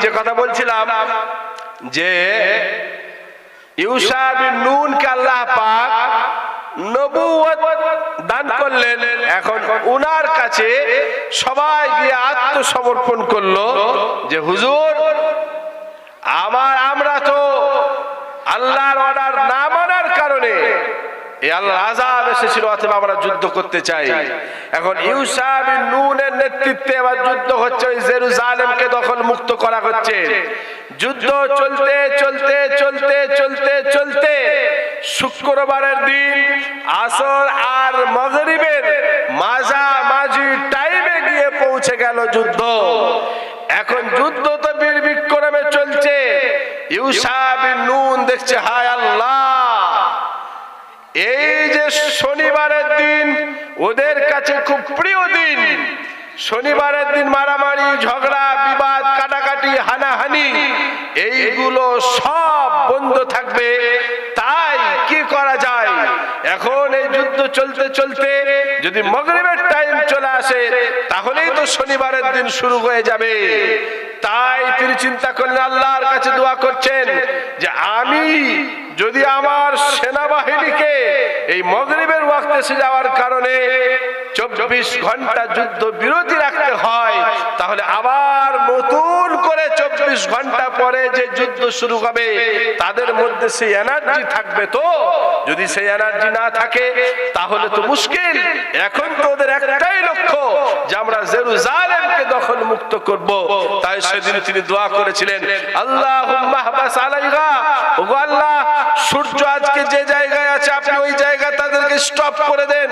যে কথা বলছিলাম যে এখন উনার কাছে আত্মসমর্পণ করল যে, হুজুর, আমার আমরা তো আল্লাহর অর্ডার না মানার কারণে অথবা আমরা যুদ্ধ করতে চাই। এখন ইউসা বিন নুনের নেতৃত্বে এবার যুদ্ধ হচ্ছে দখল মুক্ত করা হচ্ছে। যুদ্ধ চলতে চলতে চলতে চলতে চলতে শুক্রবারের দিন আসর আর মগরিবের মাঝামাঝি টাইমে গিয়ে পৌঁছে গেল যুদ্ধ। এখন যুদ্ধ তো বীর বিক্রমে চলছে। ইউসা বিন নুন দেখছে, হায় আল্লাহ এই যে শনিবারের দিন ওদের কাছে খুব প্রিয় দিন। শনিবারের দিন মারামারি, ঝগড়া, বিবাদ, কাটাকাটি, হানাহানি, এইগুলো সব বন্ধ থাকবে তাই কি করা যায় এখন এই যুদ্ধ চলতে চলতে যদি মগরিবের টাইম চলে আসে, তাহলেই তো শনিবারের দিন শুরু হয়ে যাবে। তাই তিনি চিন্তা করলেন, আল্লাহর কাছে দোয়া করছেন যে আমি যদি আমার সেনাবাহিনীকে এই মগরিবের ওয়াক্তে এসে যাওয়ার কারণে চব্বিশ ঘণ্টা যুদ্ধ বিরতি রাখতে হয়, তাহলে আবার নতুন করে চব্বিশ ঘণ্টা পরে যে যুদ্ধ শুরু হবে, তাদের মধ্যে সেই এনার্জি থাকবে তো। যদি সেই এনার্জি না থাকে, তাহলে তো মুশকিল। এখন তো ওদের একটাই লক্ষ্য যে আমরা জেরুজালেমকে দখল মুক্ত করব। তাই সেদিন তিনি দোয়া করেছিলেন আল্লাহ আল্লাহ, সূর্য আজকে যে জায়গায় আছে, আপনি ওই জায়গা তাদেরকে স্টপ করে দেন।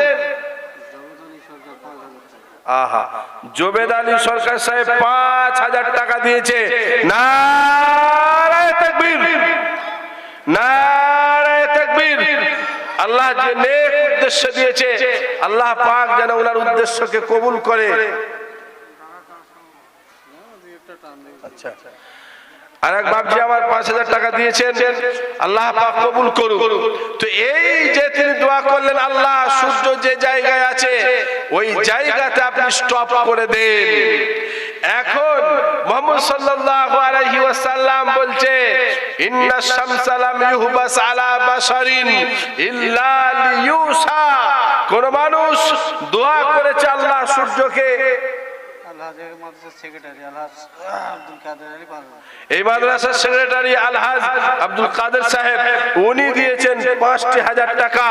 আহা, জোবেদ আলী সরকার সাহেব পাঁচ হাজার টাকা দিয়েছে। নারায় তাকবীর। নারায় তাকবীর। আল্লাহ যে উদ্দেশ্য দিয়েছে, আল্লাহ পাক যেন ওনার উদ্দেশ্যকে কবুল করে। আচ্ছা। আর এক বাপজি আমার পাঁচ হাজার টাকা দিয়েছেন, আল্লাহ পাক কবুল করুক। তো এই যে তিনি দোয়া করলেন, আল্লাহ সূর্য যে জায়গায় আছে, ওই জায়গাতে আপনি স্টপ করে দেন। এখন মোহাম্মদ সাল্লাল্লাহু আলাইহি ওয়াসাল্লাম বলছে, ইন্না শামসা লাম ইউহবাস আলা বাশারিন ইল্লা লিয়ুসা। কোন মানুষ দোয়া করেছে আল্লাহ সূর্যকে এই মাদ্রাসার সেক্রেটারি আলহাজ আব্দুল কাদের সাহেব উনি দিয়েছেন পাঁচটি হাজার টাকা।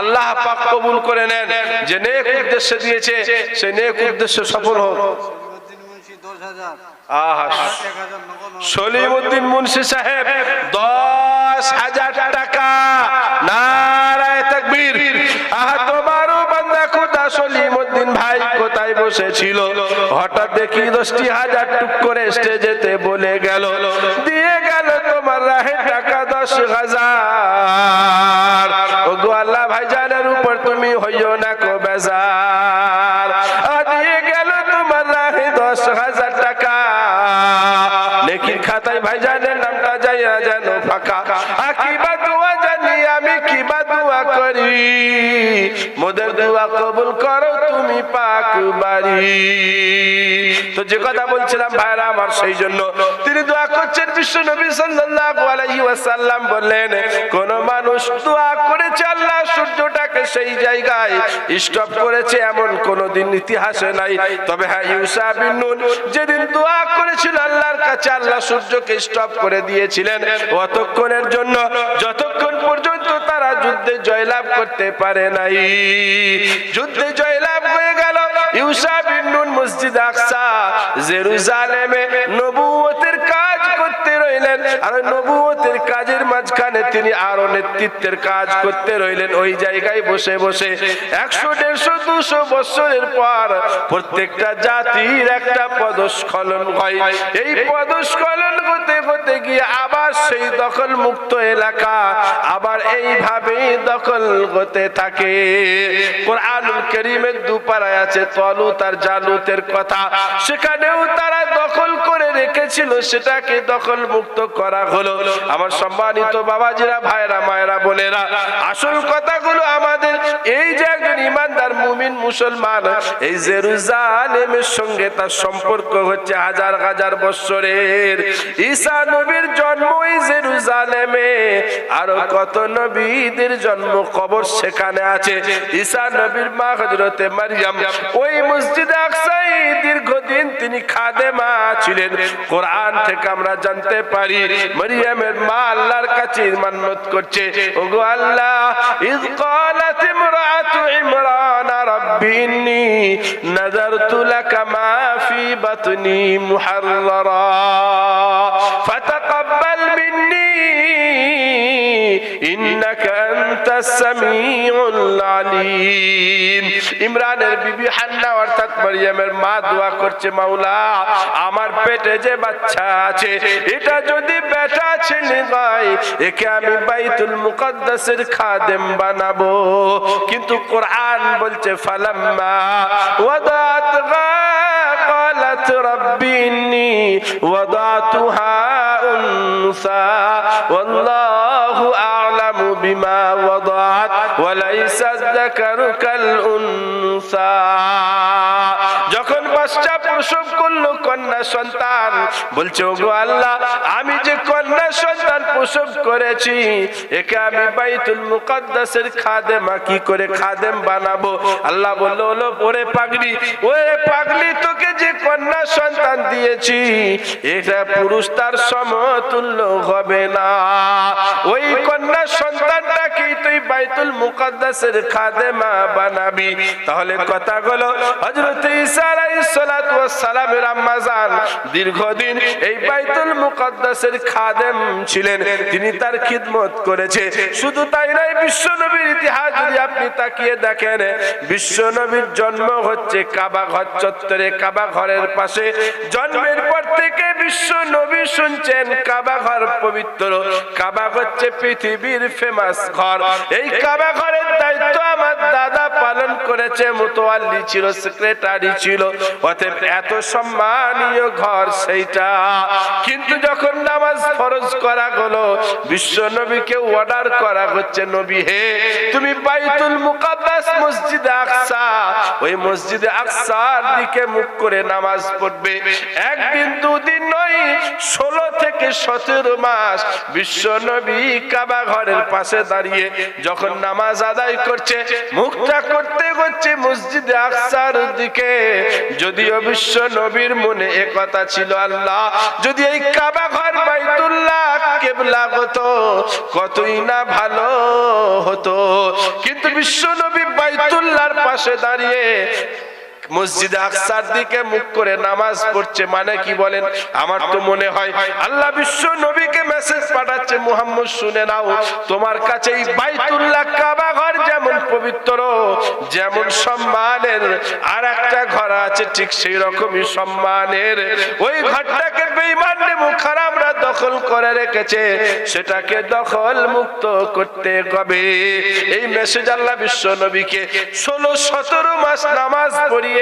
আল্লাহ পাক কবুল করে নেন। যে নেক উদ্দেশ্যে দিয়েছে সেই নেক উদ্দেশ্য সফল হোক। সলিমুদ্দিন মুন্সি সাহেব দশ হাজার টাকা। নারায় তাকবীর। আহা তোমারও বান্দা খোদা সলিমুদ্দিন ভাই। কোথায় বসেছিল। হঠাৎ দেখি দশটি হাজার টুক করে স্টেজেতে বলে গেল দিয়ে গেল তোমার রাহে টাকা দশ হাজার। ও গো ভাইজানের উপর তুমি হইও না কো বেজার। দিয়ে গেল তোমার রাহে দশ হাজার টাকা। নেকির খাতায় ভাইজানের নামটা যাইয়া যেন ফাঁকা। আ, কিবা দোয়া জানি আমি কিবা দোয়া করি? মোদের দোয়া কবুল করো, তুমি পাক বাড়ি। তো যে কথা বলছিলাম ভাইরা আমার, সেই জন্য তিনি দোয়া করছেন বিশ্ব নবী সাল্লাল্লাহু আলাইহি ওয়াসাল্লাম বললেন, কোন মানুষ দোয়া করেছে আল্লাহ, সূর্যটাকে সেই জায়গায় স্টপ করেছে, এমন কোনদিন ইতিহাসে নাই। তবে হ্যাঁ ইউসা বিন নুন যেদিন দোয়া করেছিল আল্লাহর কাছে, আল্লাহ সূর্যকে স্টপ করে দিয়েছিলেন। অতক্ষণের জন্য, যতক্ষণ পর্যন্ত তারা যুদ্ধে জয়লাভ করতে পারে নাই যুদ্ধে জয়লাভ হয়ে গেল। ইউসা বিন নুন মসজিদ আকসা, জেরুজালেমে নবুয়তের কাজ করতে রইলেন। আর নবুয়তের আরও নেতৃত্বের কাজ করতে রইলেন ওই জায়গায় বসে বসে। একশো, দেড়শো, দুশো বছরের পর প্রত্যেকটা জাতির একটা পদস্খলন হয়। এই পদস্খলন হতে হতে গিয়ে আবার সেই দখল মুক্ত এলাকা আবার এইভাবেই দখল হতে থাকে। কোরআনুল করিমের আছে তলুত আর জালুতের কথা। সেখানেও তারা দখল করে রেখেছিল, সেটাকে দখল মুক্ত করা হলো। আমার সম্মানিত বাবাজিরা ভাইরা মায়েরা মায়েরা বোনেরা, আসল কথাগুলো আমাদের, এই যে একজন ইমানদার মুমিন মুসলমান, এই জেরুজালেমের সঙ্গে তার সম্পর্ক হচ্ছে হাজার হাজার বৎসরের। ঈসা নবীর জন্ম এই জেরুজালেমে, আরও কত নবীদের জন্ম কবর সেখানে আছে। ঈসা নবীর মা হজরতে মারিয়াম, ওই মসজিদে আকসাই দীর্ঘদিন তিনি খাদেমা ছিলেন। কোরআন থেকে আমরা জানতে পারি, মারিয়ামের মা আল্লাহর কাছে মান্নত করছে। الله إذ قالت امرأة عمران ربي إني نذرت لك ما في بطني محررا. فتقبل مني إنك أنت السميع العليم ইমরানের বিবি হান্না অর্থাৎ মারিয়ামের মা দোয়া করছে মাওলা আমার পেটে যে বাচ্চা আছে এটা যদি বেটা ছেলে হয় একে আমি বাইতুল মুকদ্দাসের খাদেম বানাবো কিন্তু কোরআন বলছে ফালাম্মা ওয়াদাত قالت رب إني وضعتها أنثى والله أعلم بما وضعت وليس الذكر كالأنثى সন্তান। বলছে, ওগো আল্লাহ, আমি যে কন্যা সন্তান প্রসব করেছি, একে আমি বাইতুল মুকদ্দাসের খাদেমা, কি করে খাদেম বানাবো? আল্লাহ বলল হলো ওরে পাগলি ওরে পাগলি, তোকে যে কন্যা সন্তান দিয়েছি, এটা পুরুষ তার সমতুল্য হবে না। ওই কন্যা সন্তানটাকে তুই বাইতুল মুকদ্দাসের খাদেমা বানাবি। তাহলে কথা হলো হযরত ঈসা আলাইহিস সালাতু ওয়াস সালামের আম্মা জান দীর্ঘদিন এই বাইতুল মুকদ্দাসের খাদেম ছিলেন। তিনি তার খিদমত করেছে। শুধু তাই নয় বিশ্ব নবীর ইতিহাস যদি আপনি তাকিয়ে দেখেন বিশ্ব নবীর জন্ম হচ্ছে কাবা ঘর চত্বরে, কাবা ঘরের পাশে। জন্মের পর থেকে বিশ্ব নবী শুনছেন কাবা ঘর পবিত্র। কাবা হচ্ছে পৃথিবীর ফেমাস ঘর। এই কাবা ঘরের দায়িত্ব আমার দাদা পালন করেছে, মোতোয়াল্লি ছিল সেক্রেটারি ছিল। অতএব এত সম্মানীয় ঘর সেইটা। কিন্তু যখন নামাজ ফরজ করা হলো বিশ্ব নবীকে অর্ডার করা হচ্ছে, নবী হে, তুমি বাইতুল মুকাদ্দাস মসজিদে আকসা। ওই মসজিদে আকসার দিকে মুখ করে নামাজ পড়বে। একদিন, দুদিন নয়, ষোলো থেকে সতেরো মাস বিশ্ব নবী কাবা ঘরের পাশে দাঁড়িয়ে যখন নামাজ আদায় করছে, মুখটা করতে করছে মসজিদে আকসার দিকে। যদিও বিশ্ব নবীর মনে একথা ছিল আল্লাহ। যদি এই কাবা ঘর বাইতুল্লাহ কেবলা হতো, কতই না ভালো হতো। কিন্তু বিশ্ব নবী বাইতুল্লাহর পাশে দাঁড়িয়ে মসজিদে আকসার দিকে মুখ করে নামাজ পড়ছে মানে কি বলেন? আমার তো মনে হয় আল্লাহ বিশ্ব নবীকে মেসেজ পাঠাচ্ছে, মুহাম্মদ, শুনে নাও, তোমার কাছে এই বাইতুল্লাহ কাবা ঘর যেমন পবিত্র, যেমন সম্মানের আর একটা ঘর আছে ঠিক সেই রকমই সম্মানের। ওই ঘরটাকে বেঈমান মুখারামরা দখল করে রেখেছে, সেটাকে দখল মুক্ত করতে হবে এই মেসেজ আল্লাহ বিশ্ব নবীকে ষোলো সতেরো মাস নামাজ পড়িয়ে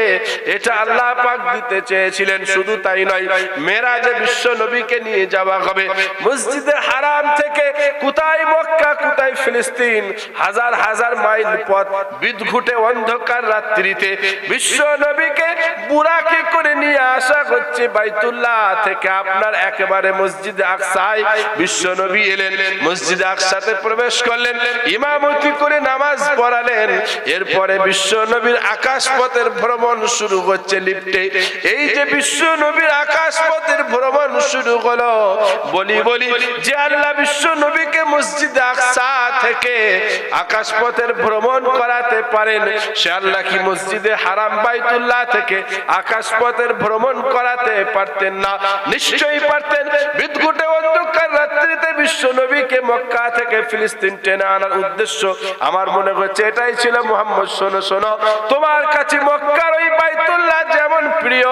এটা আল্লাহ পাক দিতে চেয়েছিলেন, শুধু তাই নয়, মেরাজে বিশ্ব নবীকে নিয়ে যাওয়া হবে। মসজিদের হারাম থেকে কোথায় মক্কা, কোথায় ফিলিস্তিন? হাজার হাজার মাইল পথ, বিদঘুটে অন্ধকার রাত্রিতে বিশ্ব নবীকে বুড়াকে করে নিয়ে আসা হচ্ছে বাইতুল্লাহ থেকে। আপনার একেবারে মসজিদে আকসায় বিশ্ব নবী এলেন, মসজিদে আকসাতে প্রবেশ করলেন, ইমামতি করে নামাজ পড়ালেন। এরপরে বিশ্ব নবীর আকাশ পথের ভ্রমণ শুরু হচ্ছে লিফটে। এই যে বিশ্ব নবীর আকাশ পথের ভ্রমণ শুরু হলো, বলি বলি, যে আল্লাহ বিশ্ব নবীকে মসজিদে আকসা থেকে আকাশ পথের ভ্রমণ করাতে পারেন, সে আল্লাহ কি মসজিদে হারাম বাইতুল্লাহ থেকে আকাশ পথের ভ্রমণ করাতে পারতেন না? নিশ্চয়ই পারতেন। বিদ্যুটে বিশ্ব নবীকে মক্কা থেকে ফিলিস্তিন টেনে আনার উদ্দেশ্য। আমার মনে হচ্ছে এটাই ছিল মোহাম্মদ শোনো শোনো। তোমার কাছে মক্কার ওই প্রিয়,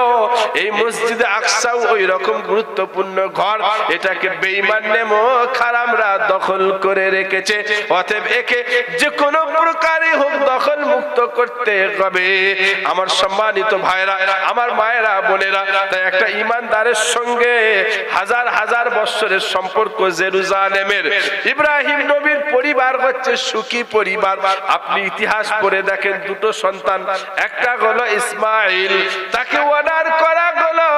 এই মসজিদে আকসাও ওই রকম গুরুত্বপূর্ণ ঘর, এটাকে বেঈমান নেমো খারামরা দখল করে রেখেছে। অতএব একে যে কোনো প্রকারই হোক দখল মুক্ত করতে হবে। আমার সম্মানিত ভাইরা আমার মায়েরা, বোনেরা, তাই একটা ইমানদারের সঙ্গে হাজার হাজার বৎসরের সম্পর্ক জেরুজালেমের। ইব্রাহিম নবীর পরিবার হচ্ছে সুখী পরিবার। আপনি ইতিহাস পড়ে দেখেন, দুটো সন্তান, একটা হলো ইসমাইল, তাকে অর্ডার করা হলো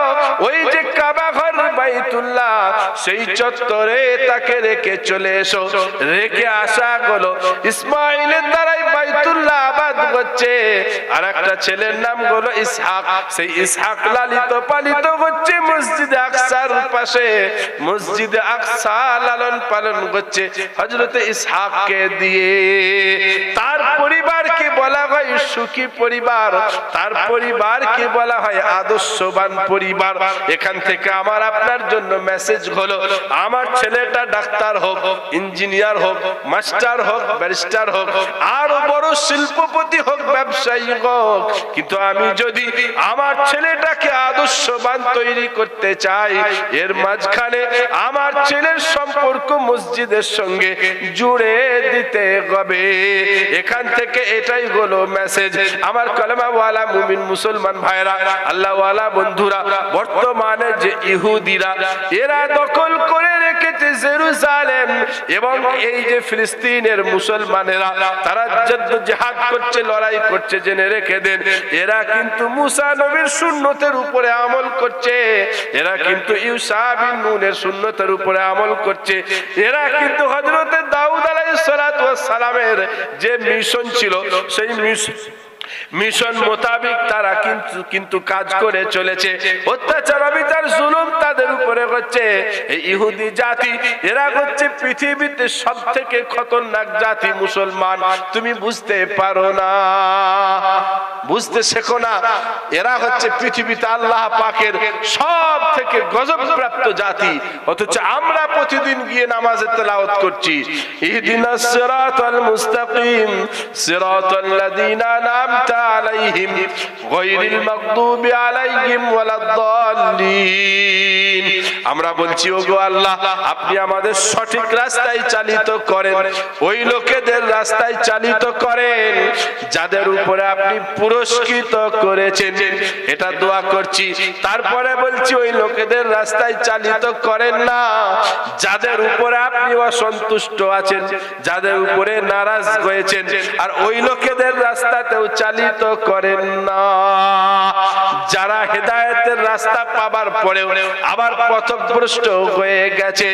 ওই যে কাবা ঘর বাইতুল্লাহ, সেই চত্বরে তাকে রেখে চলে এসো। রেখে আসা হলো ইসমাইলের দ্বারাই বাইতুল্লাহ আবাদ হচ্ছে। আর একটা ছেলের নাম হলো ইসহাক। সেই ইসহাক লালিত পালিত হচ্ছে মসজিদে আকসার পাশে। মসজিদে আকসা লালন পালন করছে। হজরতে ইসহাককে দিয়ে তার পরিবারকে বলা হয় সুখী পরিবার। তার পরিবারকে বলা হয়? আদর্শবান পরিবার। এখান থেকে আমার আপনার জন্য মেসেজ হলো, আমার ছেলেটা ডাক্তার হোক ইঞ্জিনিয়ার হোক মাস্টার হোক ব্যারিস্টার হোক, আরও বড় শিল্পপতি হোক, ব্যবসায়ী হোক। কিন্তু আমি যদি আমার ছেলেটাকে আদর্শবান তৈরি করতে চাই, এর মাঝখানে আমার ছেলের সম্পর্ক মসজিদের সঙ্গে জুড়ে দিতে হবে। এখান থেকে এটাই হলো মেসেজ আমার কলমাওয়ালা মুমিন মুসলমান ভাইরা, আল্লাহওয়ালা বন্ধুরা, বর্তমানে যে ইহুদিরা, এরা দখল করে রেখেছে জেরুজালেম এবং এই যে ফিলিস্তিনের মুসলমানেরা, তারা জেহাদ করছে, লড়াই করছে, জেনে রেখে দেন। এরা কিন্তু মুসা নবীর সুন্নতের উপরে আমল করছে। এরা কিন্তু ইউসা বিন নুনের সুন্নতের উপরে আমল করছে। এরা কিন্তু হযরতে দাউদ আলাইহিস সালামের যে মিশন ছিল সেই মিশন মোতাবিক তারা কিন্তু কিন্তু কাজ করে চলেছে। অত্যাচার, অবিচার, জুলুম তাদের উপরে হচ্ছে। এই ইহুদি জাতি, এরা হচ্ছে পৃথিবীতে সব থেকে খতরনাক জাতি মুসলমান। তুমি বুঝতে পারো না, বুঝতে শেখো না, এরা হচ্ছে পৃথিবীতে আল্লাহ পাকের সব থেকে গজব প্রাপ্ত জাতি। অথচ আমরা প্রতিদিন গিয়ে নামাজে তেলাওয়াত করছি। ইহদিনাস সিরাতাল মুস্তাকিম, সিরাতাল লাযিনা আনআমতা আলাইহিম গায়রিল মাগদুবি আলাইহিম ওয়ালাদ-দাল্লিন আমরা বলছি, ওগো আল্লাহ, আপনি আমাদের সঠিক রাস্তায় চালিত করেন। ওই লোকেদের রাস্তায় চালিত করেন যাদের উপরে আপনি পুরস্কৃত করেছেন। এটা দোয়া করছি। তারপরে বলছি, ওই লোকেদের রাস্তায় চালিত করেন না যাদের উপরে আপনি অসন্তুষ্ট আছেন, যাদের উপরে নারাজ হয়েছেন। আর ওই লোকেদের রাস্তাতেও চালিত করেন না। যারা হেদায়েতের রাস্তা পাবার পরেও আবার পথভ্রষ্ট হয়ে গেছে,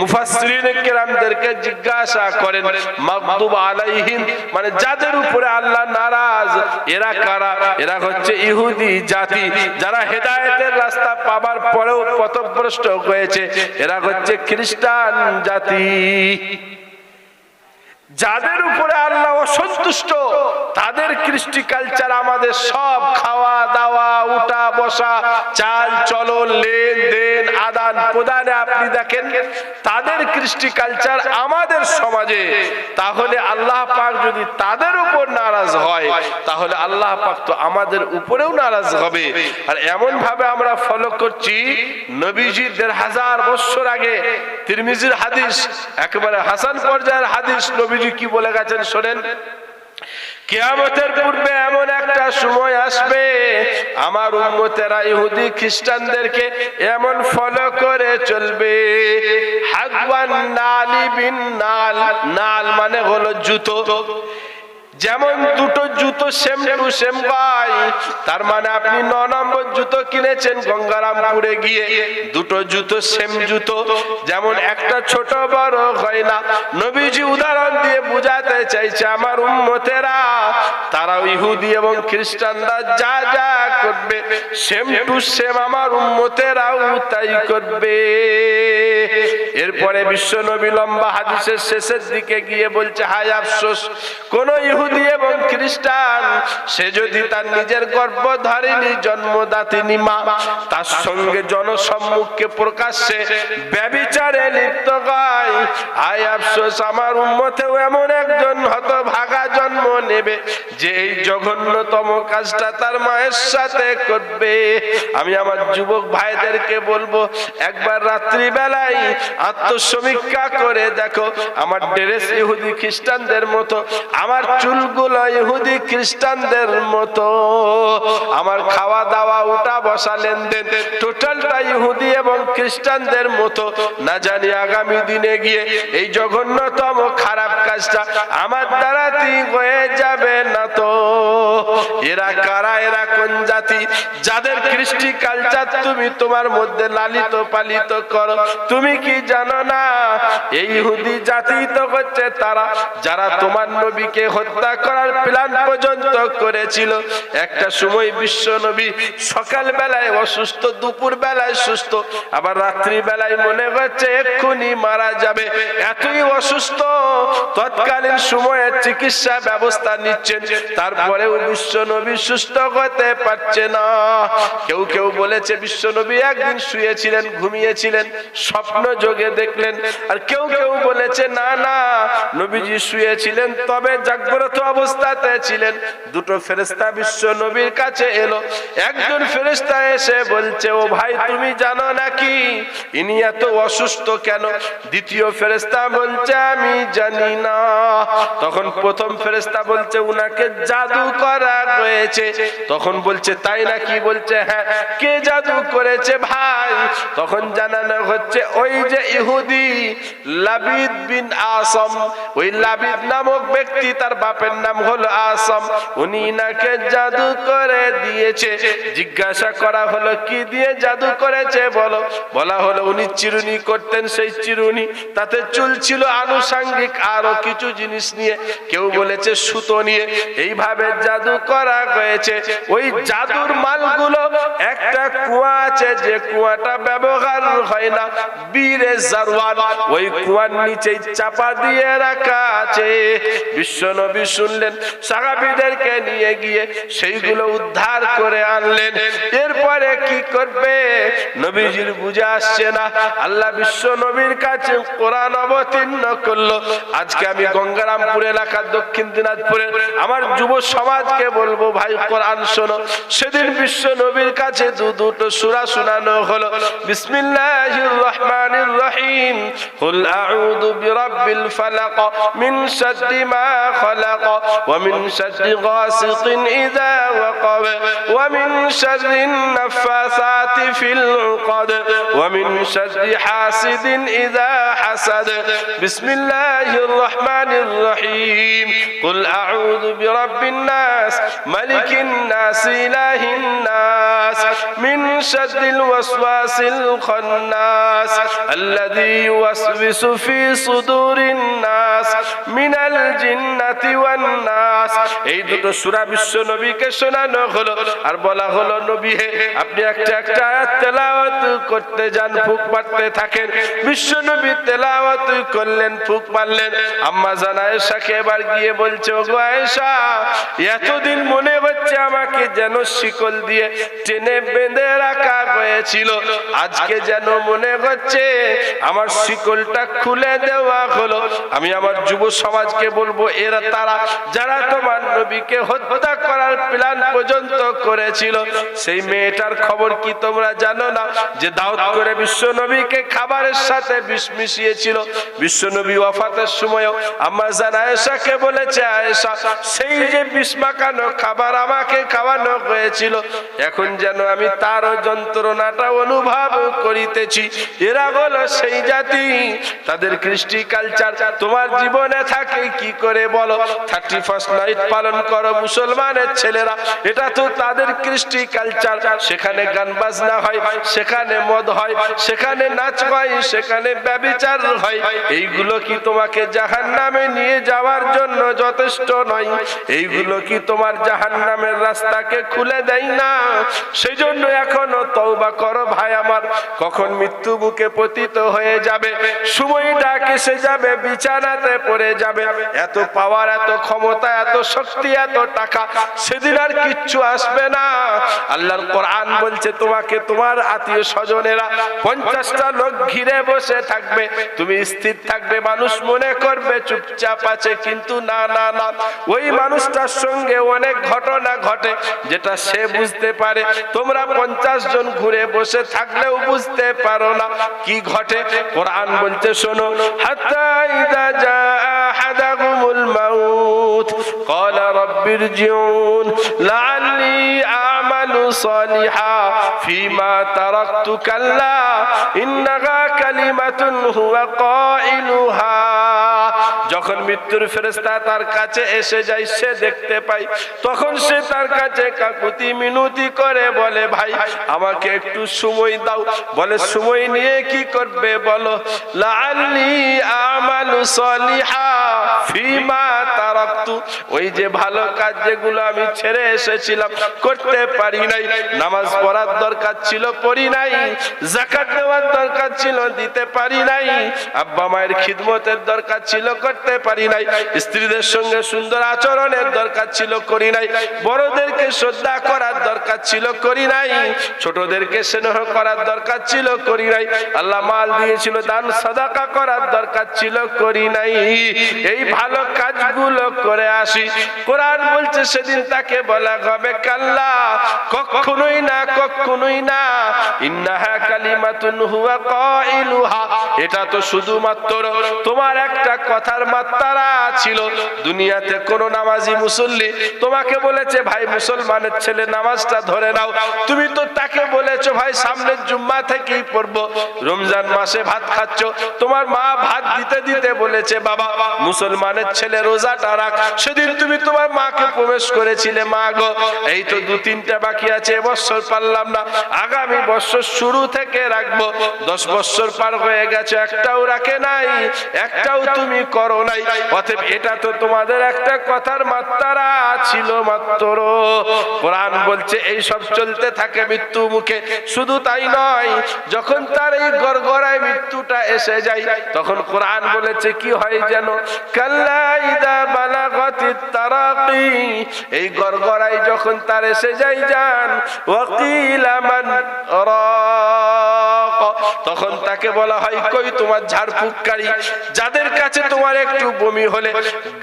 মুফাসসিরিন কেরামদেরকে জিজ্ঞাসা করেন মাগদুব আলাইহিম মানে যাদের উপরে আল্লাহ নারাজ, এরা কারা? এরা হচ্ছে ইহুদি জাতি। যারা হেদায়েতের রাস্তা পাবার পরেও পথভ্রষ্ট হয়েছে, এরা হচ্ছে খ্রিস্টান জাতি। যাদের উপরে আল্লাহ অসন্তুষ্ট, তাদের কৃষ্টি কালচার আমাদের সব খাওয়া, দাওয়া, উঠা, বসা, চাল, চলন, লেনদেন, আদান প্রদানে আপনি দেখেন, তাদের কৃষ্টি কালচার আমাদের সমাজে, তাহলে আল্লাহ পাক যদি তাদের উপর নারাজ হয়, তাহলে আল্লাহ পাক তো আমাদের উপরেও নারাজ হবে। আর এমন ভাবে আমরা ফলো করছি নবীজির দেড় হাজার বছর আগে তিরমিজির হাদিস, একেবারে হাসান পর্যায়ের হাদিস নবীজি কি বলে গেছেন শোনেন? কেয়ামতের পূর্বে এমন একটা সময় আসবে, আমার উম্মতেরা ইহুদি খ্রিস্টানদেরকে এমন ফলো করে চলবে। হাগওয়ান নালি বিন নাল নাল মানে হলো জুতো। যেমন দুটো জুতো, সেম টু সেম গাই তার মানে আপনি ন নম্বর জুতো কিনেছেন গঙ্গারামপুরে গিয়ে। দুটো জুতো, সেম জুতো। যেমন একটা ছোট বড় হয় না। নবীজি উদাহরণ দিয়ে বুঝাতে চাইছে আমার উম্মতেরা। তারা ইহুদি এবং খ্রিস্টানরা যা যা করবে, সেম টু সেম আমার উম্মতেরাও তাই করবে। এরপরে বিশ্ব নবী লম্বা হাদিসের শেষের দিকে গিয়ে বলছে, হায় আফসোস, কোন ইহুদি এবং খ্রিস্টান, সে যদি তার নিজের গর্ব ধরেনি জন্মদাতিনি মা, তার সঙ্গে জনসম্মুখে প্রকাশ্যে ব্যবিচারে লিপ্ত গায় আয় আফসোস, আমার উম্মতেও এমন একজন হত নেবে যে এই জঘন্যতম কাজটা তার মায়ের সাথে করবে। আমি আমার যুবক ভাইদেরকে বলব, একবার রাত্রি বেলায় আত্মসমীক্ষা করে দেখো, আমার ড্রেস ইহুদি খ্রিস্টানদের মতো, আমার চুলগুলো ইহুদি খ্রিস্টানদের মতো। আমার খাওয়া দাওয়া উঠা বসা লেনদেন টোটালটা ইহুদি এবং খ্রিস্টানদের মতো। না জানি আগামী দিনে গিয়ে এই জঘন্যতম খারাপ কাজটা আমার দ্বারা ঠিক হয়ে যাবে না তো? এরা কারা? এরা কোন জাতি? যাদের কৃষ্টি কালচার তুমি তোমার মধ্যে লালিত পালিত করো, তুমি কি জানো না? এই ইহুদি জাতি তো হচ্ছে তারা, যারা তোমার নবীকে হত্যা করার প্ল্যান পর্যন্ত করেছিল। একটা সময় বিশ্ব নবী সকাল বেলায় অসুস্থ দুপুর বেলায় সুস্থ, আবার রাত্রি বেলায় মনে হচ্ছে এক্ষুনি মারা যাবে। এতই অসুস্থ, তৎকালীন সময়ে চিকিৎসা ব্যবস্থা নিচ্ছেন। তারপরেও বিশ্ব নবী সুস্থ হতে পারছে না। কেউ কেউ বলেছে বিশ্ব নবী একদিন শুয়েছিলেন, ঘুমিয়েছিলেন, স্বপ্ন যোগে দেখলেন। আর কেউ কেউ বলেছে, না না, নবীজি শুয়েছিলেন, তবে জাগ্রত অবস্থাতে ছিলেন। দুটো ফেরেস্তা বিশ্ব নবীর কাছে এলো। একজন ফেরেস্তা এসে বলছে, ও ভাই, তুমি জানো নাকি? ইনি এত অসুস্থ কেন? দ্বিতীয় ফেরেস্তা বলছে, আমি জানি না। তখন প্রথম ফেরেস্তা বলছে, উনাকে জাদু করা হয়েছে তখন বলছে, তাই নাকি? বলছে হ্যাঁ কে জাদু করেছে ভাই? তখন জানানো হচ্ছে, ওই যে ইহুদি লাবিদ বিন আসম, ওই লাবিদ নামক ব্যক্তি, তার বাপের নাম হলো আসম, উনি নাকে জাদু করে দিয়েছে। জিজ্ঞাসা করা হলো, কি দিয়ে জাদু করেছে বলো? বলা হলো, উনি চিরুনি করতেন সেই চিরুনি, তাতে চুল ছিল আনুষাঙ্গিক আরও কিছু জিনিস নিয়ে। কেউ বলেছে, সুতো নিয়ে এইভাবে জাদু করা হয়েছে। ওই জাদুর মালগুলো একটা কুয়া আছে, যে কুয়াটা ব্যবহার হয় না। বীরে জারওয়ান, ওই কুয়ার নিচে চাপা দিয়ে রাখা আছে। বিশ্ব নবী শুনলেন, সাহাবীদেরকে নিয়ে গিয়ে সেইগুলো উদ্ধার করে আনলেন। এরপরে কি করবে? নবীজির বুঝে আসছে না। আল্লাহ বিশ্ব নবীর কাছে কোরআন অবতীর্ণ করল। আজকে আমি গঙ্গারামপুর এলাকার দক্ষিণ দিনাজপুরে আমার যুব সমাজকে বলব, ভাই, কোরআন শোনো। সেদিন বিশ্ব নবীর কাছে দু দুটো সূরা শোনানো হলো। বিসমিল্লাহির রহমানির রহিম। কুল আউযু বিরাব্বিল ফালাক মিন শাররি মা খালাক ওয়া মিন শাররি গাসিকিন ইযা ওয়াকাব ওয়া মিন শাররিন নাফাসাতি ফিল উকাদ ওয়া মিন শাররি হাসিদিন ইযা হাসাদ। বিসমিল্লাহির রহমানির রহিম। কুল আউযু বিরাব্বিন নাস মালিকিন নাস ইলাহিন নাস মিন শাররিল ওয়াসওয়াসিল খান্নাস الذي يوسوس في صدور الناس من الجنة والناس এই দুটো সূরা বিশ্ব নবীকে শোনানো হলো আর বলা হলো নবী হে আপনি একটা একটা আয়াত তেলাওয়াত করতে যান ফুক মারতে থাকেন বিশ্ব নবী তেলাওয়াত করলেন ফুক মারলেন আম্মা জানা আয়েশাকে এবার গিয়ে বলছে ওগো আয়েশা, এতদিন মনে হচ্ছে আমাকে যেন শিকল দিয়ে টেনে বেঁধে রাখা হয়েছিল। আজকে যেন মনে হচ্ছে আমার শিকলটা খুলে দেওয়া হলো। আমি আমার যুব সমাজকে বলব, এরা তারা, যারা তোমার নবীকে হত্যা করার প্ল্যান পর্যন্ত করেছিল, সেই মেয়েটার খবর কি তোমরা জানো না? যে দাউদ করে বিশ্ব নবীকে খাবারের সাথে বিষ মিশিয়েছিল। বিশ্ব নবী ওয়াফাতের সময়ও আমার জান আয়েশাকে বলেছে, আয়েশা সেই যে বিষ মাখানো খাবার আমাকে খাওয়ানো হয়েছিল, এখন যেন আমি তারও যন্ত্রণাটা অনুভব করিতেছি। এরা সেই জাতি, তাদের কৃষ্টি কালচার তোমার জীবনে থাকে কি করে বলো? থার্টি ফার্স্ট নাইট পালন করো মুসলমানের ছেলেরা, এটা তো তাদের কৃষ্টি কালচার সেখানে গান বাজনা হয়, সেখানে মদ হয়, সেখানে নাচ হয়, সেখানে ব্যবিচার হয়। এইগুলো কি তোমাকে জাহান নামে নিয়ে যাওয়ার জন্য যথেষ্ট নয়। এইগুলো কি তোমার জাহান নামের রাস্তাকে খুলে দেয় না? সেই জন্য এখনও তওবা করো ভাই আমার। কখন মৃত্যু বুকে পতিত হয়ে যাবে, সময়টা কেসে যাবে, বিছানাতে পড়ে যাবে। এত পাওয়ার এত ক্ষমতা, এত শক্তি, এত টাকা, সেদিন আর কিচ্ছু আসবে না। আল্লাহর কোরআন বলছে, তোমাকে তোমার আত্মীয় স্বজনেরা পঞ্চাশটা লোক ঘিরে বসে থাকবে। তুমি স্থির থাকবে, মানুষ মনে করবে, চুপচাপ আছে, কিন্তু না না না। ওই মানুষটার সঙ্গে অনেক ঘটনা ঘটে যেটা সে বুঝতে পারে তোমরা পঞ্চাশ জন ঘুরে বসে থাকলেও বুঝতে পারো না কি ঘটে কোরআন বলতে শোনো হাত্তা ইদা জা আহাদাহুমুল মাউত قال رب ارجعون لعلي أعمل صالحا فيما تركت كلا إنها كلمة هو قائلها যখন মৃত্যুর ফেরেস্তা তার কাছে এসে যায় সে দেখতে পাই তখন সে তার কাছে কাকুতি মিনতি করে বলে ভাই আমাকে একটু সময় দাও বলে সময় নিয়ে কি করবে বলো লাআল্লি আমালু সলিহা ফিমা তারাকতু ওই যে ভালো কাজ যেগুলো আমি ছেড়ে এসেছিলাম করতে পারি নাই নামাজ পড়ার দরকার ছিল, পড়ি নাই। জাকাত দেওয়ার দরকার ছিল, দিতে পারি নাই। আব্বা মায়ের খিদমতের দরকার ছিল, করতে পারি নাই। স্ত্রীদের সঙ্গে সুন্দর আচরণের দরকার ছিল, করি নাই। বড়দেরকে শ্রদ্ধা করার দরকার ছিল, করি নাই। ছোটদেরকে স্নেহ করার দরকার ছিল, করি নাই। আল্লাহ মাল দিয়েছিল, দান, সাদাকা করার দরকার ছিল, করি নাই। এই ভালো কাজগুলো করে আসি। কোরআন বলছে, সেদিন তাকে বলা হবে, কাল্লা কখনোই না কখনোই না। ইন্নাহা কালিমাতুন হুয়া কাইলুহা। এটা তো শুধুমাত্র তোমার একটা কথার মাত্রা ছিল। দুনিয়াতে কোন নামাজি মুসল্লি তোমাকে বলেছে, ভাই, মুসলমানের ছেলে, নামাজটা ধরে নাও। তুমি তো তাকে বলেছ, ভাই, সামনের জুম্মা থেকেই পড়ব। রমজান মাসে ভাত খাচ্ছ। তোমার মা ভাত দিতে দিতে বলেছে, বাবা, মুসলমানের ছেলে, রোজাটা রাখ। সেদিন তুমি তোমার মাকে প্রবেশ করেছিলে, মা গো, এই তো দু তিনটা বাকি আছে এবছর পারলাম না। আগামী বছর শুরু থেকে রাখব। দশ বছর পার হয়ে গেছে, একটাও রাখে নাই, একটাও তুমি করো নাই। অতএব এটা তো তোমাদের একটা কথার মাত্রা ছিল মাত্র। কোরআন বলছে, এই সব চলতে থাকে মৃত্যু মুখে। শুধু তাই নয়, যখন তার এই গড়গড়ায় মৃত্যুটা এসে যায়, তখন কোরআন বলেছে, কি হয় যেন? কাল্লা ইদা বালাগাতিত তারাকি এই গড়গড়ায় যখন তার এসে যায় যান ওয়াকিলা মান রাক। তখন তাকে বলা হয়, কই তোমার ঝাড়ফুঁককারী? যাদের কাছে তোমার একটু বমি হলে,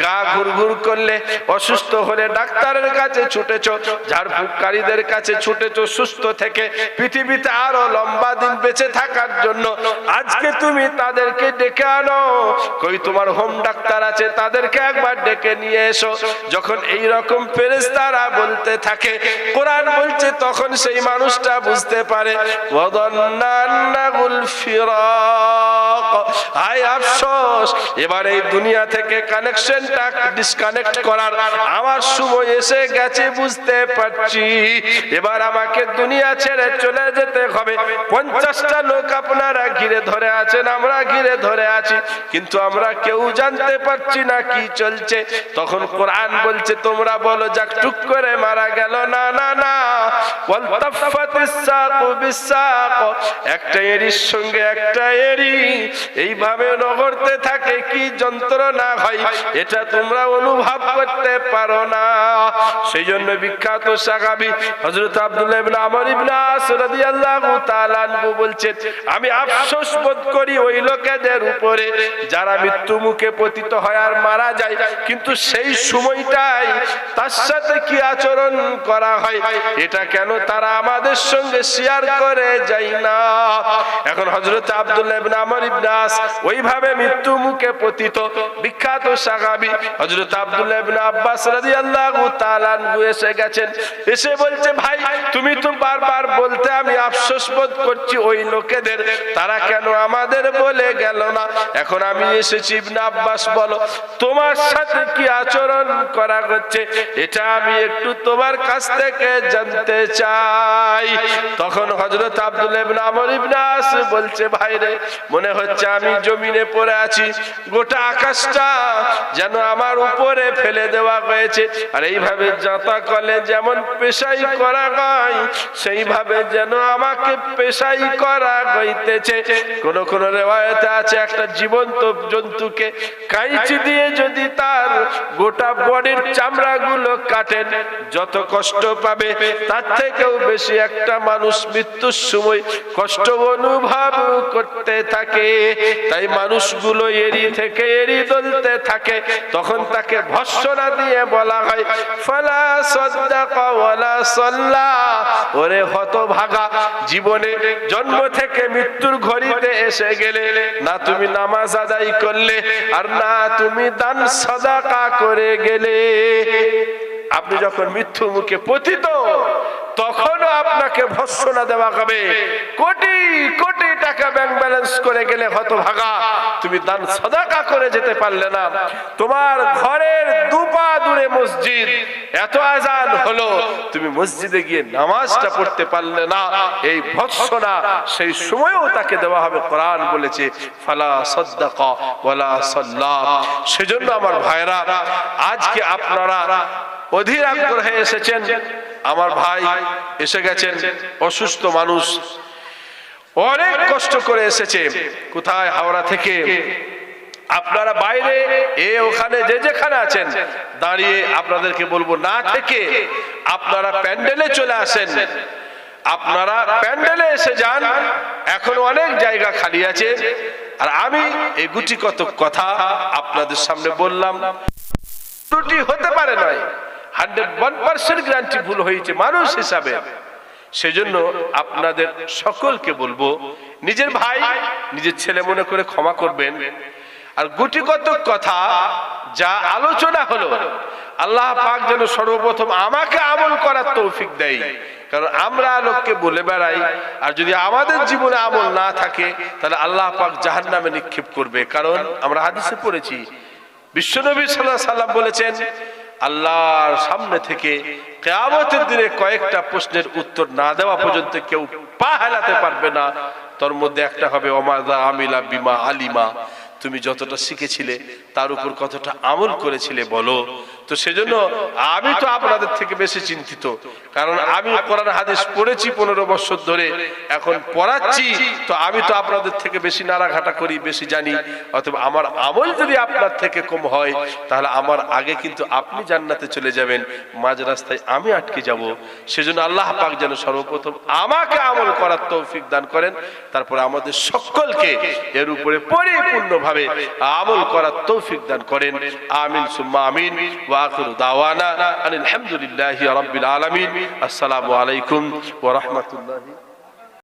গা ঘুরঘুর করলে, অসুস্থ হলে ডাক্তারের কাছে ছুটেছো, ঝাড়ফুঁককারীদের কাছে ছুটেছো সুস্থ থেকে, পৃথিবীতে আরও লম্বা দিন বেঁচে থাকার জন্য, আজকে তুমি তাদেরকে ডেকে আনো। কই তোমার হোম ডাক্তার আছে, তাদেরকে একবার ডেকে নিয়ে এসো। যখন এই রকম ফেরেশতারা বলতে থাকে, কোরআন বলছে তখন সেই মানুষটা বুঝতে পারে এবার এই দুনিয়া থেকে কানেকশনটা ডিসকানেক্ট করার আমার সময় এসে গেছে, বুঝতে পারছি। এবার আমাকে দুনিয়া ছেড়ে চলে যেতে হবে। পঞ্চাশটা লোক আপনারা ঘিরে ধরে আছেন, আমরা ঘিরে ধরে আছি, কিন্তু আমরা কেউ জানতে পারছি না কি চলছে। তখন কোরআন বলছে, তোমরা বলো, যাক টুক করে মারা গেল। না না না। সেই জন্য বিখ্যাত হযরত আব্দুল্লাহ আমি আফসোস বোধ করি ওই লোকেদের উপরে যারা মৃত্যু মুখে পতিত হয় আর মারা যায়। কিন্তু সেই সময়টাই তার সাথে কি আচরণ করা হয় এটা কেন তারা আমাদের সঙ্গে শেয়ার করে যায় না? এখন হযরত আব্দুল্লাহ ওইভাবে মৃত্যু মুখে পতিত। বিখ্যাত সাহাবী হযরত আব্দুল্লাহ আব্বাস রাদিয়াল্লাহু তাআলা এসে গেছেন। এসে বলছে, ভাই, তুমি তো বারবার বলতে আমি আফসোস বোধ করছি ওই লোকেদের। তারা কেন আমাদের বলে গেল না? এখন আমি এসেছি, ইবনে আব্বাস বলো, তোমার সাথে কি আচরণ করা হচ্ছে? এটা আমি একটু তোমার কাছ থেকে জানতে চাই। তখন হজরত আব্দুল ইবনে বলছে, ভাই রে, মনে হচ্ছে আমি জমিনে পড়ে আছি। গোটা আকাশটা যেন আমার উপরে ফেলে দেওয়া হয়েছে। আর এইভাবে যাতা কলে যেমন পেশাই করা হয়, সেইভাবে যেন আমাকে পেশাই করা হইতেছে। কোন কোন রেওয়ায়তে আছে, একটা জীবন্ত জন্তুকে কাইচি দিয়ে যদি তার গোটা বডির চামড়াগুলো কাটেন, যত কষ্ট পাবে তার থেকেও বেশি একটা মানুষ মৃত্যুর সময় কষ্ট অনুভব করতে থাকে। তাই মানুষগুলো এরি থেকে এরি দলতে থাকে। তখন তাকে ভৎসনা দিয়ে বলা হয়, ফলা সদ্দাকা ওয়ালা সাল্লা। ওরে হতভাগা, জীবনে জন্ম থেকে মৃত্যুর ঘড়িতে এসে গেলে না তুমি নামাজ আদায় করলে আর না তুমি দান সদাকা করে গেলে। আপনি যখন মৃত্যু মুখে পতিত, তখনও আপনাকে ভৎসনা দেওয়া হবে। কোটি কোটি টাকা ব্যাংক ব্যালেন্স করে গেলে হতভাগা। তুমি দান সদাকা করে যেতে পারলে না। তোমার ঘরের দুপা দূরে মসজিদ। এত আজান হলো, তুমি মসজিদে গিয়ে নামাজটা পড়তে পারলে না। এই ভৎসনা সেই সময়েও তাকে দেওয়া হবে। কোরআন বলেছে, ফালা সদ্দাকা, ওয়ালা সেজন্য আমার ভাইরা আজকে আপনারা অধীর আগ্রহে এসেছেন। আমার ভাই এসে গেছেন অসুস্থ মানুষ। অনেক কষ্ট করে এসেছে কোথায় হাওড়া থেকে। আপনারা বাইরে এ ওখানে যে যেখানে আছেন দাঁড়িয়ে আপনাদেরকে বলব না থেকে আপনারা প্যান্ডেলে চলে আসেন। আপনারা প্যান্ডেলে এসে যান। এখন অনেক জায়গা খালি আছে। আর আমি এই গুটি কত কথা আপনাদের সামনে বললাম। ত্রুটি হতে পারে নয়। হান্ড্রেড ওয়ান পার্সেন্ট গ্যারান্টি ভুল হয়েছে মানুষ হিসাবে। সেজন্য আপনাদের সকলকে বলব, নিজের ভাই, নিজের ছেলে মনে করে ক্ষমা করবেন। আর গুটি কত কথা, যা আলোচনা হলো, আল্লাহ পাক যেন সর্বপ্রথম আমাকে আমল করার তৌফিক দেয়। কারণ আমরা লোককে বলে বেড়াই, আর যদি আমাদের জীবনে আমল না থাকে, তাহলে আল্লাহ পাক জাহান নামে নিক্ষেপ করবে। কারণ আমরা হাদিসে পড়েছি, বিশ্বনবী সাল্লাহ সাল্লাম বলেছেন আল্লাহর সামনে থেকে কেয়ামতের দিনে কয়েকটা প্রশ্নের উত্তর না দেওয়া পর্যন্ত কেউ পা হেলাতে পারবে না। তোর মধ্যে একটা হবে অমাদা আমিলা বিমা আলিমা। তুমি যতটা শিখেছিলে, তার উপর কতটা আমল করেছিলে বলো। তো সেজন্য আমি তো আপনাদের থেকে বেশি চিন্তিত, কারণ আমি কোরআন হাদিস পড়েছি পনেরো বছর ধরে, এখন পড়াচ্ছি, তো আমি তো আপনাদের থেকে বেশি নাড়াঘাটা করি, বেশি জানি। অথবা আমার আমল যদি আপনার থেকে কম হয়, তাহলে আমার আগে কিন্তু আপনি জান্নাতে চলে যাবেন, মাঝ রাস্তায় আমি আটকে যাব। সেজন্য আল্লাহ পাক যেন সর্বপ্রথম আমাকে আমল করার তৌফিক দান করেন, তারপরে আমাদের সকলকে এর উপরে পরিপূর্ণভাবে আমল করার তৌফিক দান করেন। আমিন, সুম্মা আমিন ওয়াখিরু দাওয়ানা আলহামদুলিল্লাহি রাব্বিল আলামিন। আসসালামু আলাইকুম ওয়া রাহমাতুল্লাহি